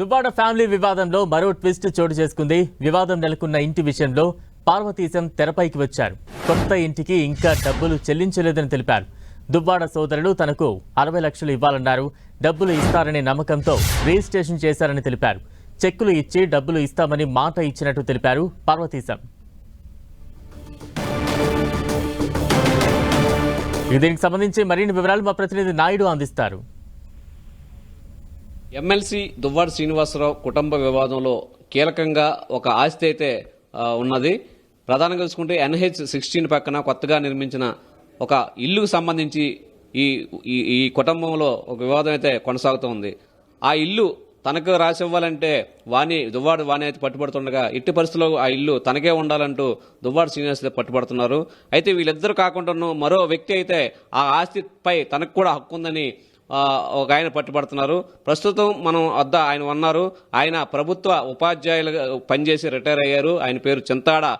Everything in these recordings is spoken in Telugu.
దువ్వాడ ఫ్యామిలీ వివాదంలో మరో ట్విస్ట్ చోటు చేసుకుంది. వివాదం నెలకొన్న ఇంటి విషయంలో పార్వతీశం తెరపైకి వచ్చారు. కొత్త ఇంటికి ఇంకా డబ్బులు చెల్లించలేదని తెలిపారు. దువ్వాడ సోదరులు తనకు అరవై లక్షలు ఇవ్వాలన్నారు. డబ్బులు ఇస్తారనే నమ్మకంతో రిజిస్ట్రేషన్ చేశారని తెలిపారు. చెక్కులు ఇచ్చి డబ్బులు ఇస్తామని మాట ఇచ్చినట్టు తెలిపారు పార్వతీశం. దీనికి సంబంధించి మరిన్ని వివరాలు మా ప్రతినిధి నాయుడు అందిస్తారు. ఎమ్మెల్సీ దువ్వాడ శ్రీనివాసరావు కుటుంబ వివాదంలో కీలకంగా ఒక ఆస్తి అయితే ఉన్నది. ప్రధానంగా చూసుకుంటే ఎన్హెచ్ సిక్స్టీన్ పక్కన కొత్తగా నిర్మించిన ఒక ఇల్లుకు సంబంధించి ఈ ఈ కుటుంబంలో ఒక వివాదం అయితే కొనసాగుతోంది ఆ ఇల్లు తనకు రాసి ఇవ్వాలంటే వాణి దువ్వాడు వాణి అయితే పట్టుబడుతుండగా ఇట్టి పరిస్థితుల్లో ఆ ఇల్లు తనకే ఉండాలంటూ దువ్వాడు శ్రీనివాస్ పట్టుబడుతున్నారు. అయితే వీళ్ళిద్దరు కాకుండా మరో వ్యక్తి అయితే ఆ ఆస్తిపై తనకు కూడా హక్కు ఉందని ఒక ఆయన పట్టుబడుతున్నారు. ప్రస్తుతం మనం వద్ద ఆయన ఉన్నారు. ఆయన ప్రభుత్వ ఉపాధ్యాయులుగా పనిచేసి రిటైర్ అయ్యారు. ఆయన పేరు చింతాడ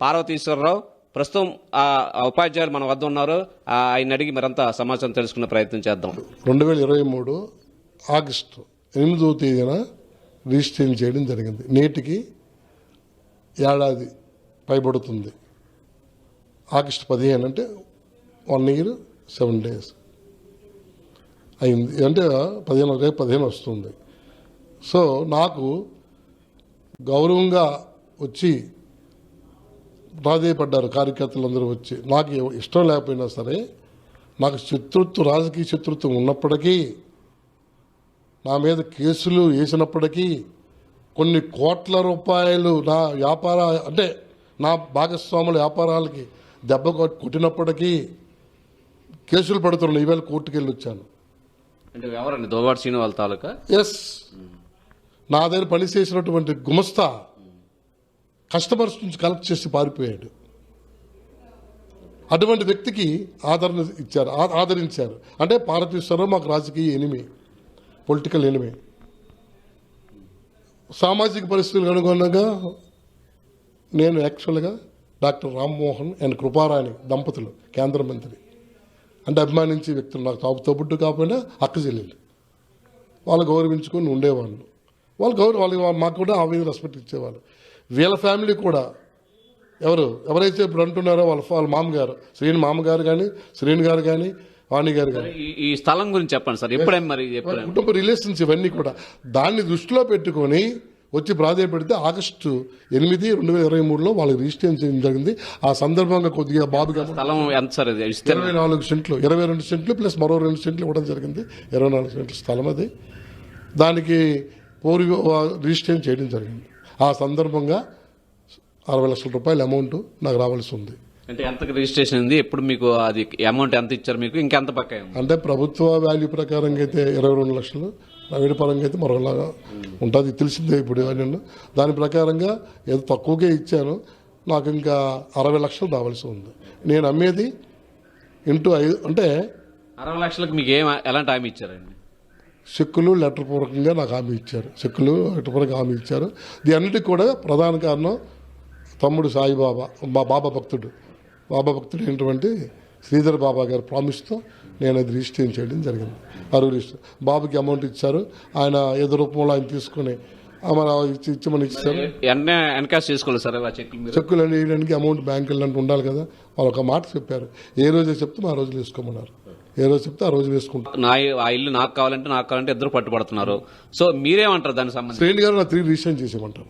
పార్వతీశ్వరరావు. ప్రస్తుతం ఆ ఉపాధ్యాయులు మన వద్ద ఉన్నారు. ఆయన అడిగి మరింత సమాచారం తెలుసుకునే ప్రయత్నం చేద్దాం. రెండు వేల ఇరవై మూడు ఆగస్టు ఎనిమిదవ తేదీన రిజిస్ట్రేషన్ చేయడం జరిగింది. నేటికి ఏడాది పైబడుతుంది. ఆగస్టు పదిహేను అంటే వన్ ఇయర్ సెవెన్ డేస్. అయింది. అంటే పదిహేను రేపు పదిహేను వస్తుంది. సో నాకు గౌరవంగా వచ్చి ప్రాధేయపడ్డారు కార్యకర్తలందరూ వచ్చి. నాకు ఇష్టం లేకపోయినా సరే నాకు శత్రుత్వం రాజకీయ శత్రుత్వం ఉన్నప్పటికీ నా మీద కేసులు వేసినప్పటికీ కొన్ని కోట్ల రూపాయలు నా వ్యాపార అంటే నా భాగస్వాముల వ్యాపారాలకి దెబ్బ కొట్టినప్పటికీ కేసులు పడుతున్నాయి ఈవేళ కోర్టుకెళ్ళి వచ్చాను. అంటే ఎవరండి? దువ్వాడు శ్రీనివాల తాలూకా? ఎస్ నా దగ్గర పనిచేసినటువంటి గుమస్తా కస్టమర్స్ నుంచి కలెక్ట్ చేసి పారిపోయాడు. అటువంటి వ్యక్తికి ఆదరణ ఇచ్చారు ఆ- ఆదరించారు. అంటే పార్వతీశ్వరరావు మాకు రాజకీయ ఎనిమి పొలిటికల్ ఎనిమి సామాజిక పరిస్థితులకు అనుగుణంగా నేను యాక్చువల్గా డాక్టర్ రామ్మోహన్ అండ్ కృపారాణి దంపతులు కేంద్ర మంత్రి. అంటే అభిమానించే వ్యక్తులు నాకు తాపు తోబుట్టు కాకపోయినా అక్క చెల్లెలు. వాళ్ళు గౌరవించుకొని ఉండేవాళ్ళు. వాళ్ళు గౌరవ వాళ్ళు మాకు కూడా ఆ విధంగా రెస్పెక్ట్ ఇచ్చేవాళ్ళు. వీళ్ళ ఫ్యామిలీ కూడా ఎవరు ఎవరైతే ఇప్పుడు అంటున్నారో వాళ్ళ వాళ్ళ మామగారు శ్రీని మామగారు కానీ శ్రీని గారు కానీ వాణి గారు కానీ. ఈ- స్థలం గురించి చెప్పండి సార్. ఎప్పుడేం మరి కుటుంబ రిలేషన్స్ ఇవన్నీ కూడా దాన్ని దృష్టిలో పెట్టుకొని వచ్చి ప్రాధాన్యపెడితే ఆగస్టు ఎనిమిది రెండు వేల ఇరవై మూడులో వాళ్ళకి రిజిస్ట్రేషన్ చేయడం జరిగింది. ఆ సందర్భంగా కొద్దిగా బాబుగా స్థలం ఎంత సార్ ఇరవై నాలుగు సెంట్లు ఇరవై రెండు సెంట్లు ప్లస్ మరో రెండు సెంట్లు ఇవ్వడం జరిగింది. ఇరవై నాలుగు సెంట్ల స్థలం అది. దానికి పూర్వ రిజిస్ట్రేషన్ చేయడం జరిగింది. ఆ సందర్భంగా అరవై లక్షల రూపాయల అమౌంట్ నాకు రావాల్సి ఉంది. అంటే ఎంత రిజిస్ట్రేషన్ ఉంది ఎప్పుడు మీకు అది అమౌంట్ ఎంత ఇచ్చారు మీకు? ఇంకెంత పక్క అంటే ప్రభుత్వ వాల్యూ ప్రకారంగా అయితే ఇరవై రెండు లక్షలు ప్రైవేట్ పరంగా అయితే మరొకలాగా ఉంటుంది. తెలిసిందే ఇప్పుడు ఇవన్నీ దాని ప్రకారంగా ఏదో తక్కువగా ఇచ్చాను. నాకు ఇంకా అరవై లక్షలు రావాల్సి ఉంది. నేను అమ్మేది ఇంటూ ఐదు అంటే అరవై లక్షలకు మీకు ఏం ఎలాంటి హామీ ఇచ్చారండి? చెక్కులు లెటర్ పూర్వకంగా నాకు హామీ ఇచ్చారు. చెక్కులు లెటర్ పూర్వకంగా హామీ ఇచ్చారు. దీని అన్నిటికీ కూడా ప్రధాన కారణం తమ్ముడు సాయిబాబా మా బాబా భక్తుడు. బాబా భక్తుడు అయినటువంటి శ్రీధర్ బాబా గారి ప్రామిస్తో నేను అది రిజిస్ట్రేషన్ చేయడం జరిగింది. అరువు రిజిస్టర్ బాబుకి అమౌంట్ ఇచ్చారు. ఆయన ఏదో రూపంలో ఆయన తీసుకుని మన ఇచ్చి ఇచ్చారు. ఎన్కాష్ చేసుకోలేదు సార్ చెక్కులు అని వేయడానికి అమౌంట్ బ్యాంక్ వెళ్ళినట్టు ఉండాలి కదా. వాళ్ళు ఒక మాట చెప్పారు. ఏ రోజు చెప్తే ఆ రోజు వేసుకోమన్నారు. ఏ రోజు చెప్తే ఆ రోజు వేసుకుంటాం. నా ఆ ఇల్లు నాకు కావాలంటే నాకు కావాలంటే ఇద్దరు పట్టుబడుతున్నారు. సో మీరేమంటారు దానికి సంబంధించి? శ్రేణి గారు నా తిరిగి రిజిస్ట్రేషన్ చేసేయమంటారు.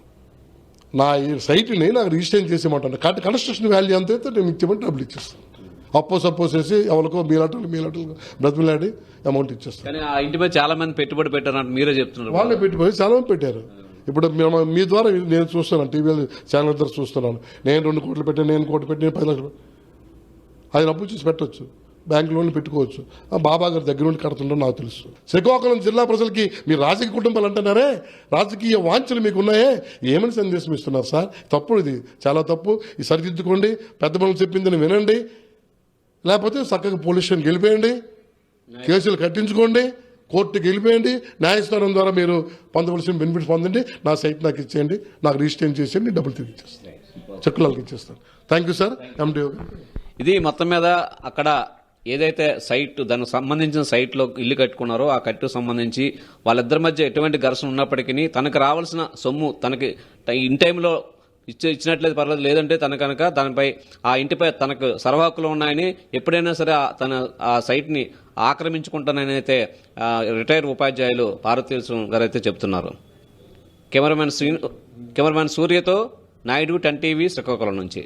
నా ఈ సైట్ని నాకు రిజిస్ట్రేషన్ చేసేయమంటాను. కాబట్టి కన్స్ట్రక్షన్ వాల్యూ ఎంత అయితే నేను ఇచ్చేయమంటే డబ్బులు ఇచ్చేస్తాను. అప్పో సపోజ్ చేసి ఎవరికో మీలాటలు మీలాటలు బ్రతిమలాడి అమౌంట్ ఇచ్చేస్తాను కానీ ఆ ఇంటి మీద చాలా మంది పెట్టుబడి పెట్టారంటే మీరే చెప్తున్నారు. వాళ్ళే పెట్టిపోయి చాలా మంది పెట్టారు. ఇప్పుడు మేము మీ ద్వారా నేను చూస్తున్నాను టీవీలో ఛానల్ ద్వారా చూస్తున్నాను. నేను రెండు కోట్లు పెట్టాను నేను కోటి పెట్టి నేను పది లక్షలు అది అప్పులు చేసి పెట్టవచ్చు బ్యాంక్ లోన్లు పెట్టుకోవచ్చు. ఆ బాబా గారి దగ్గర నుండి కడుతుండో నాకు తెలుసు. శ్రీకాకుళం జిల్లా ప్రజలకి మీరు రాజకీయ కుటుంబాలు అంటున్నారే? రాజకీయ వాంఛలు మీకు ఉన్నాయే? ఏమని సందేశం ఇస్తున్నారు సార్? తప్పు ఇది. చాలా తప్పు. ఇది సరిదిద్దుకోండి. పెద్ద పనులు చెప్పిందని వినండి. లేకపోతే చక్కగా పోలీస్ స్టేషన్ గెలిపేయండి కేసులు కట్టించుకోండి కోర్టుకి వెళ్ళిపోయండి న్యాయస్థానం ద్వారా మీరు పొందవలసిన బెనిఫిట్స్ పొందండి నా సైట్ నాకు ఇచ్చేయండి నాకు రిజిస్ట్రేషన్ చేసేయండి డబ్బులు తిరిగి ఇచ్చేస్తాను. చెక్కులు వాళ్ళకి ఇచ్చేస్తాను. థ్యాంక్ యూ సార్ ఎండిఓ ఇది మొత్తం మీద అక్కడ ఏదైతే సైట్ దానికి సంబంధించిన సైట్లో ఇల్లు కట్టుకున్నారో ఆ కట్టుకు సంబంధించి వాళ్ళిద్దరి మధ్య ఎటువంటి ఘర్షణ ఉన్నప్పటికీ తనకు రావాల్సిన సొమ్ము తనకి ట- ఇన్ టైంలో ఇచ్చే ఇచ్చినట్లయితే పర్లేదు లేదంటే తన కనుక దానిపై ఆ ఇంటిపై తనకు సర్వహక్కులు ఉన్నాయని ఎప్పుడైనా సరే తన ఆ సైట్ని ఆక్రమించుకుంటానని అయితే రిటైర్ ఉపాధ్యాయులు పార్వతీశ్వరం గారు అయితే చెప్తున్నారు. కెమెరామెన్ శ్రీ కెమెరామెన్ సూర్యతో నాయుడు టెన్ టీవీ శ్రీకాకుళం నుంచి.